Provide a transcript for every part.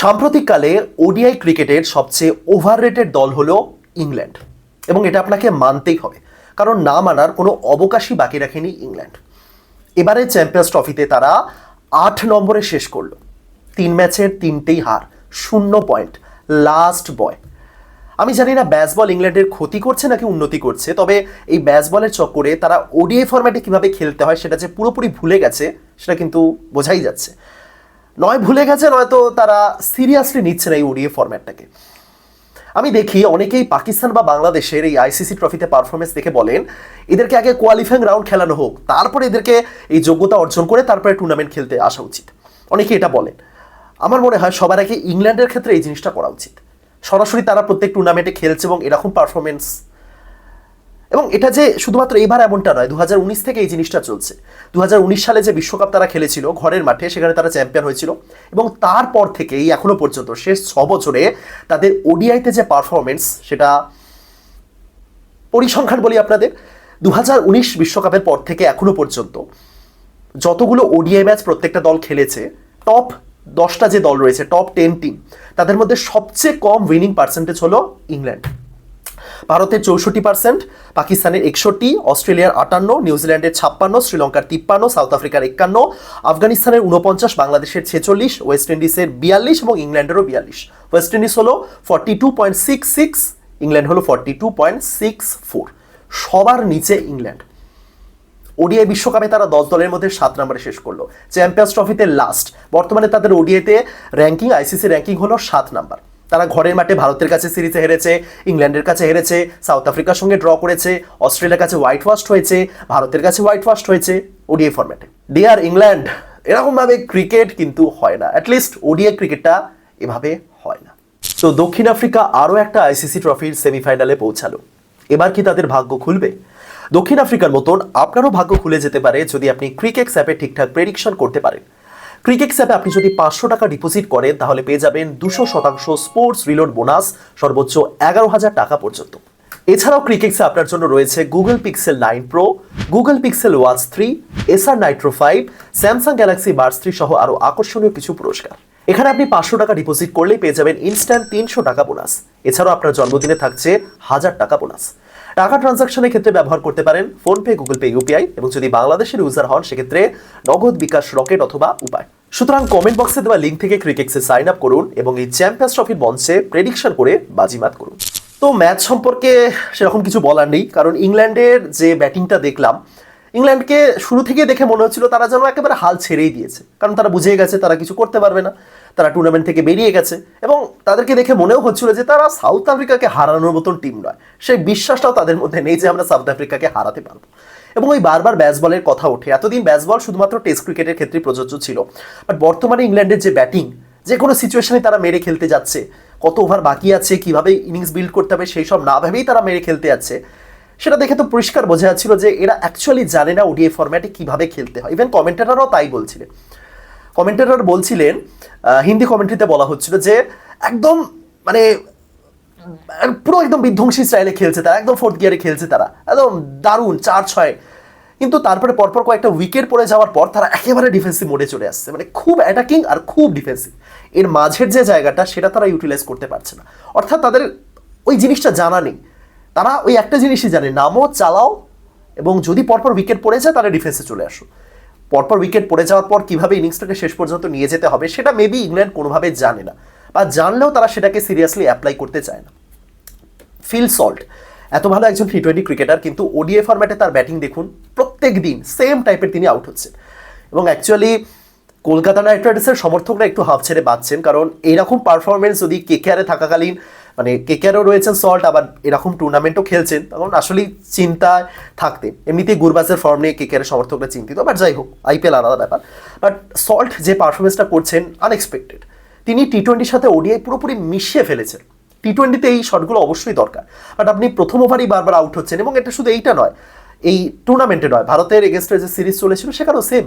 সাম্প্রতিককালে ওডিআই ক্রিকেটের সবচেয়ে ওভাররেটেড দল হলো ইংল্যান্ড। এবং এটা আপনাকে মানতেই হবে, কারণ না মানার কোনো অবকাশই বাকি রাখেনি ইংল্যান্ড। এবারে চ্যাম্পিয়ন্স ট্রফিতে তারা আট নম্বরে শেষ করল। তিন ম্যাচের তিনটেই হার, শূন্য পয়েন্ট লাস্ট বয় আমি জানি না ব্যাসবল ইংল্যান্ডের ক্ষতি করছে নাকি উন্নতি করছে, তবে এই ব্যাসবলের চক্করে তারা ওডিআই ফরম্যাটে কীভাবে খেলতে হয় সেটা যে পুরোপুরি ভুলে গেছে, সেটা কিন্তু বোঝাই যাচ্ছে। নয় ভুলে গেছে, নয়তো তারা সিরিয়াসলি নিচ্ছে না এই ওডিএ ফরম্যাটটাকে আমি দেখি অনেকেই পাকিস্তান বা বাংলাদেশের এই আইসিসি ট্রফিতে পারফরমেন্স দেখে বলেন, এদেরকে আগে কোয়ালিফাইং রাউন্ড খেলানো হোক, তারপরে এদেরকে এই যোগ্যতা অর্জন করে তারপরে টুর্নামেন্ট খেলতে আসা উচিত। অনেকে এটা বলেন। আমার মনে হয় সবার আগে ইংল্যান্ডের ক্ষেত্রে এই জিনিসটা করা উচিত। সরাসরি তারা প্রত্যেক টুর্নামেন্টে খেলছে এবং এরকম পারফরমেন্স এবং এটা যে শুধুমাত্র এবার এমনটা নয় দু থেকে এই জিনিসটা চলছে। দু হাজার উনিশ সালে যে বিশ্বকাপ তারা খেলেছিল ঘরের মাঠে, সেখানে তারা চ্যাম্পিয়ন হয়েছিল এবং তারপর থেকেই, এখনও পর্যন্ত, শেষ ছ বছরে তাদের ওডিআইতে যে পারফরমেন্স সেটা পরিসংখ্যান বলি আপনাদের দু বিশ্বকাপের পর থেকে এখনও পর্যন্ত যতগুলো ওডিআই ম্যাচ প্রত্যেকটা দল খেলেছে টপ দশটা যে দল রয়েছে টপ টেন টিম তাদের মধ্যে সবচেয়ে কম উইনিং পার্সেন্টেজ হলো ইংল্যান্ড। ভারতের চৌষট্টি পার্সেন্ট পাকিস্তানের একষট্টি, অস্ট্রেলিয়ার আটান্ন, নিউজিল্যান্ডের ছাপ্পান্ন, শ্রীলঙ্কার তিপ্পান্ন, সাউথ আফ্রিকার একান্ন, আফগানিস্তানের উনপঞ্চাশ বাংলাদেশের ছেচল্লিশ, ওয়েস্ট ইন্ডিজের বিয়াল্লিশ এবং ইংল্যান্ডেরও বিয়াল্লিশ। ওয়েস্ট ইন্ডিজ হলো forty two point six six, England হলো forty two point six four. সবার নিচে ইংল্যান্ড। ওডিআই বিশ্বকাপে তারা দশ দলের মধ্যে সাত নম্বরে শেষ করল। চ্যাম্পিয়ন্স ট্রফিতে লাস্ট। বর্তমানে তাদের ওডিআইতে র্যাঙ্কিং, আইসিসি র্যাঙ্কিং হলো সাত নাম্বার। তারা ঘরের মাঠে ভারতের কাছে সিরিজে হেরেছে, ইংল্যান্ডের কাছে হেরেছে সাউথ আফ্রিকার সঙ্গে ড্র করেছে, অস্ট্রেলিয়ার কাছে হোয়াইট ওয়াস্ট হয়েছে, ভারতের কাছে হোয়াইট ওয়াস্ট হয়েছে ওডিআই ফরম্যাটে ডিয়ার ইংল্যান্ড এরকমভাবে ক্রিকেট কিন্তু হয় না। অ্যাটলিস্ট ওডিএ ক্রিকেটটা এভাবে হয় না। তো দক্ষিণ আফ্রিকা আরও একটা আইসিসি ট্রফির সেমিফাইনালে পৌঁছালো। এবার কি তাদের ভাগ্য খুলবে? দক্ষিণ আফ্রিকার মতন আপনারও ভাগ্য খুলে যেতে পারে যদি আপনি ক্রিকেট অ্যাপে ঠিকঠাক প্রেডিকশন করতে পারেন। ক্রিকেট অ্যাপে আপনি যদি পাঁচশো টাকা ডিপোজিট করেন, তাহলে পেয়ে যাবেন দুশো শতাংশ স্পোর্টস রিলোড বোনাস, সর্বোচ্চ এগারো হাজার টাকা পর্যন্ত। এছাড়াও ক্রিকেটসে আপনার জন্য রয়েছে Google Pixel nine Pro Google Pixel Watch three Acer Nitro five Samsung Galaxy buds three সহ আরও আকর্ষণীয় কিছু পুরস্কার। এখানে আপনি পাঁচশো টাকা ডিপোজিট করলেই পেয়ে যাবেন ইনস্ট্যান্ট তিনশো টাকা বোনাস। এছাড়াও আপনার জন্মদিনে থাকছে হাজার টাকা বোনাস। টাকা ট্রানজাকশনের ক্ষেত্রে ব্যবহার করতে পারেন ফোনপে, গুগল পে, ইউপিআই এবং যদি বাংলাদেশের ইউজার হন, সেক্ষেত্রে নগদ বিকাশ রকেট অথবা উপায়। সুতরাং কমেন্ট বক্সে দেওয়া লিঙ্ক থেকে ক্রিকেটসে সাইন আপ করুন এবং এই চ্যাম্পিয়ন্স ট্রফির মঞ্চে প্রেডিকশন করে বাজিমাত করুন। তো ম্যাচ সম্পর্কে সেরকম কিছু বলার নেই, কারণ ইংল্যান্ডের যে ব্যাটিংটা দেখলাম, ইংল্যান্ডকে শুরু থেকে দেখে মনে হচ্ছিল তারা যেন একেবারে হাল ছেড়েই দিয়েছে। কারণ তারা বুঝে গেছে, তারা কিছু করতে পারবে না। তারা টুর্নামেন্ট থেকে বেরিয়ে গেছে এবং তাদেরকে দেখে মনেও হচ্ছিল যে তারা সাউথ আফ্রিকাকে হারানোর মতন টিম নয়। সেই বিশ্বাসটাও তাদের মধ্যে নেই যে আমরা সাউথ আফ্রিকাকে হারাতে পারব। এবং ওই বারবার ব্যাসবলের কথা ওঠে। এতদিন ব্যাসবল শুধুমাত্র টেস্ট ক্রিকেটের ক্ষেত্রে প্রযোজ্য ছিল। বাট বর্তমানে ইংল্যান্ডের যে ব্যাটিং যে কোনো সিচুয়েশনে তারা মেরে খেলতে যাচ্ছে। কত ওভার বাকি আছে, কীভাবে ইনিংস বিল্ড করতে হবে, সেই সব না ভেবেই তারা মেরে খেলতে যাচ্ছে। সেটা দেখে তো পরিষ্কার বোঝা যাচ্ছিল যে এরা অ্যাকচুয়ালি জানে না ওডিএ ফরম্যাটে কীভাবে খেলতে হয়। ইভেন কমেন্টেটারও তাই বলছিলেন। কমেন্টেটর বলছিলেন হিন্দি কমেন্ট্রিতে বলা হচ্ছিল যে একদম মানে পুরো একদম বিধ্বংসী স্টাইলে খেলছে তারা, একদম ফোর্থ গিয়ারে খেলছে তারা, একদম দারুণ, চার ছয়। কিন্তু তারপরে পরপর কয়েকটা উইকেট পড়ে যাওয়ার পর তারা একেবারে ডিফেন্সিভ মোডে চলে আসছে মানে খুব অ্যাটাকিং আর খুব ডিফেন্সিভ এর মাঝের যে জায়গাটা সেটা তারা ইউটিলাইজ করতে পারছে না। অর্থাৎ তাদের ওই জিনিসটা জানা নেই। তারা ওই একটা জিনিসই জানে, নামো, চালাও, এবং যদি পরপর উইকেট পড়ে যায় তাহলে ডিফেন্সে চলে আসো। পরপর উইকেট পড়ে যাওয়ার পর কীভাবে ইনিংসটাকে শেষ পর্যন্ত নিয়ে যেতে হবে, সেটা মেবি ইংল্যান্ড কোনোভাবে জানে না। বা জানলেও তারা সেটাকে সিরিয়াসলি অ্যাপ্লাই করতে চায় না। ফিল সল্ট এত ভালো একজন টি টোয়েন্টি ক্রিকেটার কিন্তু ওডিএ ফরম্যাটে তার ব্যাটিং দেখুন, প্রত্যেক দিন সেম টাইপের তিনি আউট হচ্ছেন। এবং অ্যাকচুয়ালি কলকাতা নাইট রাইডার্সের সমর্থকরা একটু হাফ ছেড়ে বাঁচছেন কারণ এরকম পারফরমেন্স যদি কেকেআরে থাকাকালীন মানে কেকেআরও রয়েছেন সল্ট? আবার এরকম টুর্নামেন্টও খেলছেন। তখন আসলেই চিন্তায় থাকতেন এমনিতেই গুরবাজের ফর্ম নিয়ে কেকেআরের সমর্থকরা চিন্তিত বাট যাই হোক আইপিএল আলাদা ব্যাপার। বাট সল্ট যে পারফরমেন্সটা করছেন আনএক্সপেক্টেড তিনি টি টোয়েন্টির সাথে ওডিআই পুরোপুরি মিশিয়ে ফেলেছেন। টি টোয়েন্টিতে এই শটগুলো অবশ্যই দরকার। বাট আপনি প্রথম ওভারই বারবার আউট হচ্ছেন, এবং এটা শুধু এইটা নয়, এই টুর্নামেন্টে নয়, ভারতের এগেনস্টে যে সিরিজ চলেছিল, সেখানেও সেম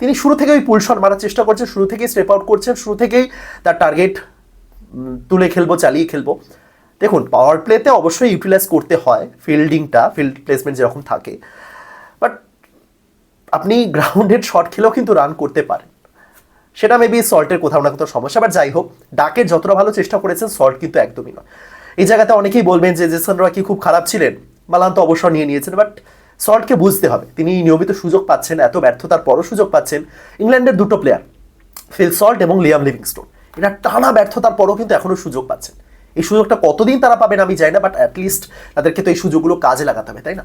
তিনি শুরু থেকে ওই মারার চেষ্টা করছেন, শুরু থেকেই স্টেপ আউট করছেন, শুরু থেকেই তার টার্গেট তুলে খেলব, চালিয়ে খেলব। দেখুন পাওয়ার প্লেতে অবশ্যই ইউটিলাইজ করতে হয় ফিল্ডিংটা ফিল্ড প্লেসমেন্ট যেরকম থাকে। বাট আপনি গ্রাউন্ডের শট খেলেও কিন্তু রান করতে পারেন। সেটা মেবি সল্টের কোথাও না কোথাও সমস্যা বাট যাই হোক ডাকের যতটা ভালো চেষ্টা করেছেন সল্ট কিন্তু একদমই নয়। এই জায়গাতে অনেকেই বলবেন যে জেসন রয় কি খুব খারাপ ছিলেন? মালান তো অবসর নিয়ে নিয়েছেন বাট সল্টকে বুঝতে হবে। তিনি নিয়মিত সুযোগ পাচ্ছেন, এত ব্যর্থতার পরও সুযোগ পাচ্ছেন। ইংল্যান্ডের দুটো প্লেয়ার ফিল সল্ট এবং লিয়াম লিভিংস্টোন এরা টানা ব্যর্থতার পরও কিন্তু এখনও সুযোগ পাচ্ছেন। এই সুযোগটা কতদিন তারা পাবেন আমি জানি না বাট অ্যাটলিস্ট তাদেরকে তো এই সুযোগগুলো কাজে লাগাতে হবে, তাই না?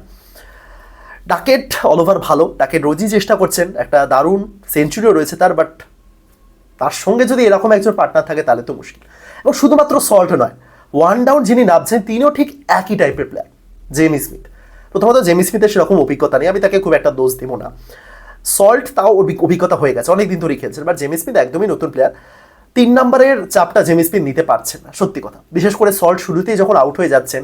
ডাকেট অল ওভার ভালো, ডাকেট রোজই চেষ্টা করছেন, একটা দারুণ সেঞ্চুরিও রয়েছে তার বাট তার সঙ্গে যদি এরকম একজন পার্টনার থাকে তাহলে তো মুশকিল। এবং শুধুমাত্র সল্ট নয় ওয়ান ডাউন যিনি নামছেন, তিনিও ঠিক একই টাইপের প্লেয়ার জেমি স্মিথ প্রথমত জেমি স্মিথের সেরকম অভিজ্ঞতা নেই, আমি তাকে খুব একটা দোষ দেবো না। সল্ট তাও অভি- অভিজ্ঞতা হয়ে গেছে, অনেকদিন ধরেই খেলছেন বাট জেমি স্মিথ একদমই নতুন প্লেয়ার তিন নম্বরের চাপটা জেমি স্মিথ নিতে পারছেন না, সত্যি কথা। বিশেষ করে সল্ট শুরুতেই যখন আউট হয়ে যাচ্ছেন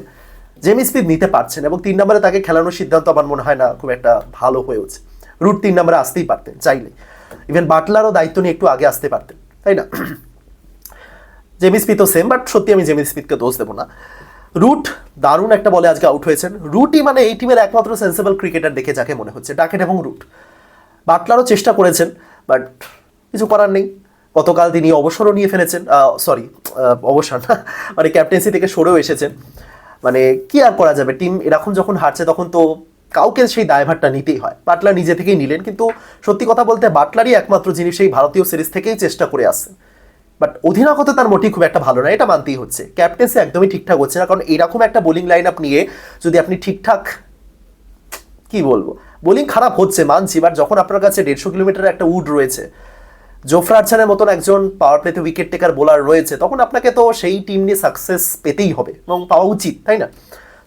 জেমি স্মিথ নিতে পারছেন এবং তিন নম্বরে তাকে খেলানোর সিদ্ধান্ত আমার মনে হয় না খুব একটা ভালো হয়েছে রুট তিন নম্বরে আসতেই পারতেন চাইলে ইভেন বাটলারও দায়িত্ব নিয়ে একটু আগে আসতে পারতেন, তাই না? জেমি স্মিথও সেম বাট সত্যি আমি জেমি স্মিথকে দোষ দেবো না। রুট দারুণ একটা বলে আজকে আউট হয়েছেন। রুটই মানে এই টিমের একমাত্র সেন্সেবল ক্রিকেটার দেখে যাকে মনে হচ্ছে, ডাকেট এবং রুট বাটলারও চেষ্টা করেছেন বাট কিছু করার নেই। গতকাল তিনি অবসরও নিয়ে ফেলেছেন সরি অবসর না মানে ক্যাপ্টেন্সি থেকে সরেও এসেছেন। মানে কি আর করা যাবে টিম এরকম যখন হারছে তখন তো কাউকে সেই দায়ভারটা নিতেই হয়। বাটলার নিজে থেকেই নিলেন, কিন্তু সত্যি কথা বলতে বাটলারই একমাত্র যিনি সেই ভারতীয় সিরিজ থেকেই চেষ্টা করে আসছেন। বাট অধিনায়কত্ব তার মোটেই খুব একটা ভালো না, এটা মানতেই হচ্ছে। ক্যাপ্টেন্সি একদমই ঠিকঠাক হচ্ছে না, কারণ এরকম একটা বোলিং লাইন আপ নিয়ে যদি আপনি ঠিকঠাক, কি বলব বোলিং খারাপ হচ্ছে মানছি বাট যখন আপনার কাছে দেড়শো কিলোমিটার একটা উড রয়েছে জোফরা আরচানের মতন একজন পাওয়ার প্লেতে উইকেট টেকার বোলার রয়েছে, তখন আপনাকে তো সেই টিম নিয়ে সাকসেস পেতেই হবে এবং পাওয়া উচিত, তাই না?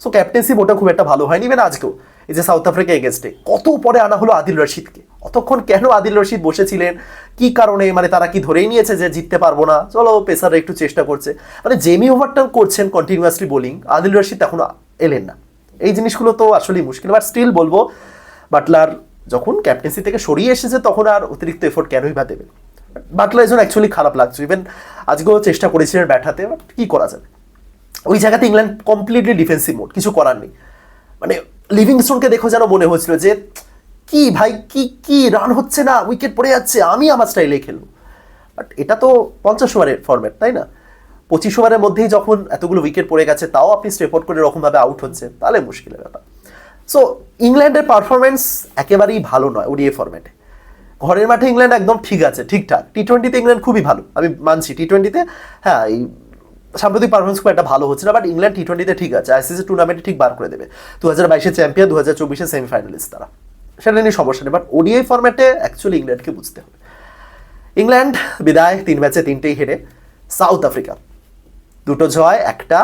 সো ক্যাপ্টেন্সি মোটা খুব একটা ভালো হয়নি ইভেন আজকেও। এই যে সাউথ আফ্রিকা এগেনস্টে কত পরে আনা হলো আদিল রশিদকে? অতক্ষণ কেন আদিল রশিদ বসেছিলেন? কি কারণে? মানে তারা কি ধরেই নিয়েছে যে জিততে পারব না? চলো পেসাররা একটু চেষ্টা করছে। মানে জেমি ওভারটাও করছেন কন্টিনিউয়াসলি বোলিং আদিল রশিদ এখনও এলেন না। এই জিনিসগুলো তো আসলেই মুশকিল বাট স্টিল বলব বাটলার যখন ক্যাপ্টেন্সি থেকে সরিয়ে এসেছে, তখন আর অতিরিক্ত এফোর্ট কেনই বা দেবেন? বাটলার এজন অ্যাকচুয়ালি খারাপ লাগছে। ইভেন আজকেও চেষ্টা করেছিলেন ব্যাটাতে বাট কী করা যাবে? ওই জায়গাতে ইংল্যান্ড কমপ্লিটলি ডিফেন্সিভ মোড কিছু করার নেই। মানে লিভিংস্টোনকে দেখো যেন মনে হয়েছিল যে, কি ভাই, কি কি রান হচ্ছে না উইকেট পড়ে যাচ্ছে, আমি আমার স্টাইলে খেলব। বাট এটা তো পঞ্চাশ ওভারের ফরম্যাট তাই না? পঁচিশ ওভারের মধ্যেই যখন এতগুলো উইকেট পড়ে গেছে, তাও আপনি স্টেপ আউট করে এরকমভাবে আউট হচ্ছে, তাহলে মুশকিলের ব্যাপার। সো ইংল্যান্ডের পারফরমেন্স একেবারেই ভালো নয় ওডিএ ফরম্যাটে ঘরের মাঠে ইংল্যান্ড একদম ঠিক আছে, ঠিকঠাক। টি টোয়েন্টিতে ইংল্যান্ড খুবই ভালো, আমি মানছি। টি টোয়েন্টিতে হ্যাঁ এই সাম্প্রতিক পারফরমেন্স খুব একটা ভালো হচ্ছে না বাট ইংল্যান্ড টি টোয়েন্টিতে ঠিক আছে আইসিসি টুর্নামেন্টে ঠিক বার করে দেবে। দু হাজার বাইশে চ্যাম্পিয়ন দু হাজার চব্বিশে সেমিফাইনালিস্ট তারা। সেটা নিয়ে সমস্যা নেই বাট ওডিআই ফরম্যাটে অ্যাকচুয়ালি ইংল্যান্ডকে বুঝতে হবে। ইংল্যান্ড বিদায়, তিন ম্যাচে তিনটেই হেরে। সাউথ আফ্রিকা দুটো জয়, একটা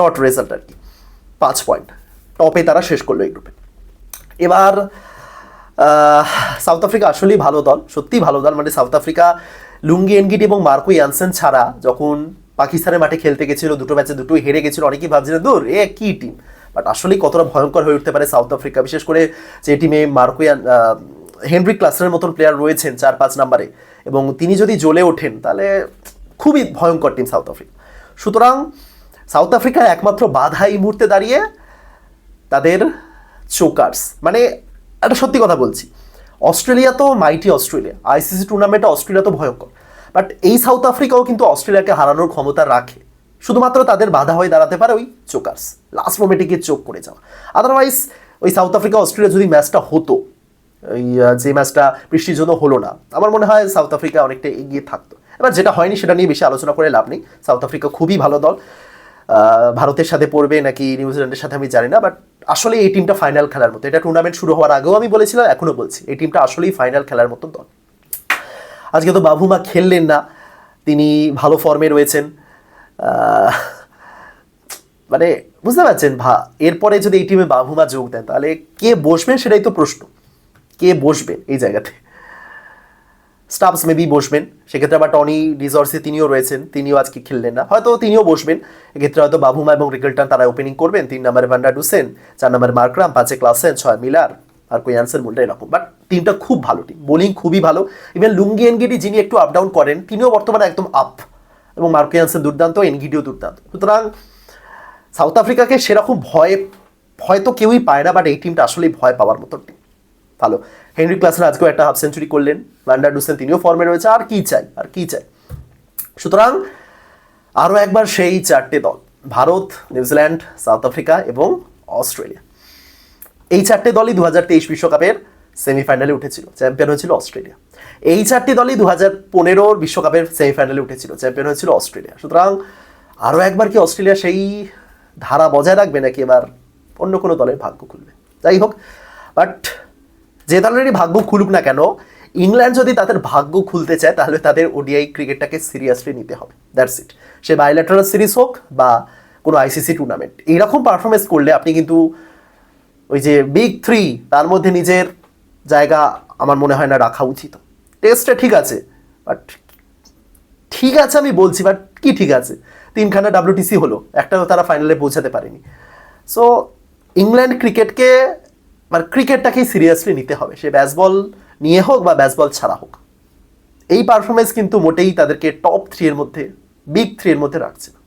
নট রেজাল্ট আর কি। পাঁচ পয়েন্ট টপে তারা শেষ করল এই গ্রুপে এবার সাউথ আফ্রিকা আসলেই ভালো দল, সত্যিই ভালো দল। মানে সাউথ আফ্রিকা, লুঙ্গি, এনগিটি এবং মার্কো ইয়ানসেন ছাড়া যখন পাকিস্তানের মাঠে খেলতে গেছিল, দুটো ম্যাচে দুটোই হেরে গেছিল, অনেকেই ভাবছিলেন, দূর, এ কি টিম বাট আসলেই কতটা ভয়ঙ্কর হয়ে উঠতে পারে সাউথ আফ্রিকা। বিশেষ করে যে টিমে মার্কো হেনরি ক্লাসের মতন প্লেয়ার রয়েছেন চার পাঁচ নম্বরে এবং তিনি যদি জ্বলে ওঠেন, তাহলে খুবই ভয়ঙ্কর টিম সাউথ আফ্রিকা। সুতরাং সাউথ আফ্রিকার একমাত্র বাধা এই মুহূর্তে দাঁড়িয়ে, তাদের চোকার্স। মানে একটা সত্যি কথা বলছি। অস্ট্রেলিয়া তো মাইটি অস্ট্রেলিয়া। আইসিসি টুর্নামেন্টে অস্ট্রেলিয়া তো ভয়ঙ্কর। বাট এই সাউথ আফ্রিকাও কিন্তু অস্ট্রেলিয়াকে হারানোর ক্ষমতা রাখে। শুধুমাত্র তাদের বাধা হয়ে দাঁড়াতে পারে ওই চোকার্স লাস্ট মোমেন্টে গিয়ে চোখ করে যাওয়া। আদারওয়াইজ ওই সাউথ আফ্রিকা অস্ট্রেলিয়া যদি ম্যাচটা হতো, ওই যে ম্যাচটা বৃষ্টির জন্য হলো না, আমার মনে হয় সাউথ আফ্রিকা অনেকটা এগিয়ে থাকতো। এবার যেটা হয়নি সেটা নিয়ে বেশি আলোচনা করে লাভ নেই। সাউথ আফ্রিকা খুবই ভালো দল। ভারতের সাথে পড়বে নাকি নিউজিল্যান্ডের সাথে আমি জানি না বাট আসলে এই টিমটা ফাইনাল খেলার মতো। এটা টুর্নামেন্ট শুরু হওয়ার আগেও আমি বলেছিলাম, এখনও বলছি। এই টিমটা আসলেই ফাইনাল খেলার মতো দল। আজকে তো বাবুমা খেললেন না। তিনি ভালো ফর্মে রয়েছেন। মানে বুঝতে পারছেন ভা, এরপরে যদি এই টিমে বাবুমা যোগ দেন, তাহলে কে বসবেন সেটাই তো প্রশ্ন। কে বসবে এই জায়গাতে? স্টাফস মেবি বসবেন। সেক্ষেত্রে আবার টনি ডিজর্সে তিনিও রয়েছেন। তিনিও আজকে খেললেন না। হয়তো তিনিও বসবেন। এক্ষেত্রে হয়তো বাবুমা এবং রিকেলটন তারা ওপেনিং করবেন। তিন নম্বরে ভান্ডার ডুসেন চার নম্বরে মার্করাম পাঁচে ক্লাসেন ছয় মিলার আর কোয়ানসের মূলটা এরকম। বাট টিমটা খুব ভালো টিম বোলিং খুবই ভালো। ইভেন লুঙ্গি এনগিডি যিনি একটু আপ ডাউন করেন, তিনিও বর্তমানে একদম আপ এবং মার্কো ইয়ানসেন দুর্দান্ত এনগিডিও দুর্দান্ত। সুতরাং সাউথ আফ্রিকাকে সেরকম ভয় ভয় তো কেউই পায় না বাট এই টিমটা আসলেই ভয় পাওয়ার মতো টিম ভালো। হেনরি ক্লাসের আজকেও একটা হাফ সেঞ্চুরি করলেন। ম্যান্ডার ডুসেন তিনিও ফর্মে রয়েছে। আর কি চাই? আর কি চাই? সুতরাং আরও একবার সেই চারটে দল, Bharat New Zealand south Africa এবং অস্ট্রেলিয়া এই চারটে দলই দু হাজার তেইশ বিশ্বকাপের সেমিফাইনালে উঠেছিল। চ্যাম্পিয়ন হয়েছিল অস্ট্রেলিয়া এই চারটি দলই দু হাজার পনেরোর বিশ্বকাপের সেমিফাইনালে উঠেছিল। চ্যাম্পিয়ন হয়েছিল অস্ট্রেলিয়া সুতরাং আরও একবার কি অস্ট্রেলিয়া সেই ধারা বজায় রাখবে নাকি এবার অন্য কোনো দলের ভাগ্য খুলবে? যাই হোক বাট যে দলেরই ভাগ্য খুলুক না কেন, ইংল্যান্ড যদি তাদের ভাগ্য খুলতে চায়, তাহলে তাদের ওডিআই ক্রিকেটটাকে সিরিয়াসলি নিতে হবে। দ্যাটস ইট সে বাইল্যাটারাল সিরিজ হোক বা কোনো আইসিসি টুর্নামেন্ট এইরকম পারফরমেন্স করলে আপনি কিন্তু ওই যে বিগ থ্রি তার মধ্যে নিজের জায়গা আমার মনে হয় না রাখা উচিত। টেস্টটা ঠিক আছে বাট ঠিক আছে আমি বলছি বাট কি ঠিক আছে? তিনখানা ডাব্লিউটিসি হলো একটাও তারা ফাইনালে পৌঁছাতে পারেনি। সো ইংল্যান্ড ক্রিকেটকে মানে ক্রিকেটটাকেই সিরিয়াসলি নিতে হবে। সে ব্যাসবল নিয়ে হোক বা ব্যাসবল ছাড়া হোক। এই পারফরমেন্স কিন্তু মোটেই তাদেরকে টপ থ্রি এর মধ্যে বিগ থ্রি এর মধ্যে রাখছে না।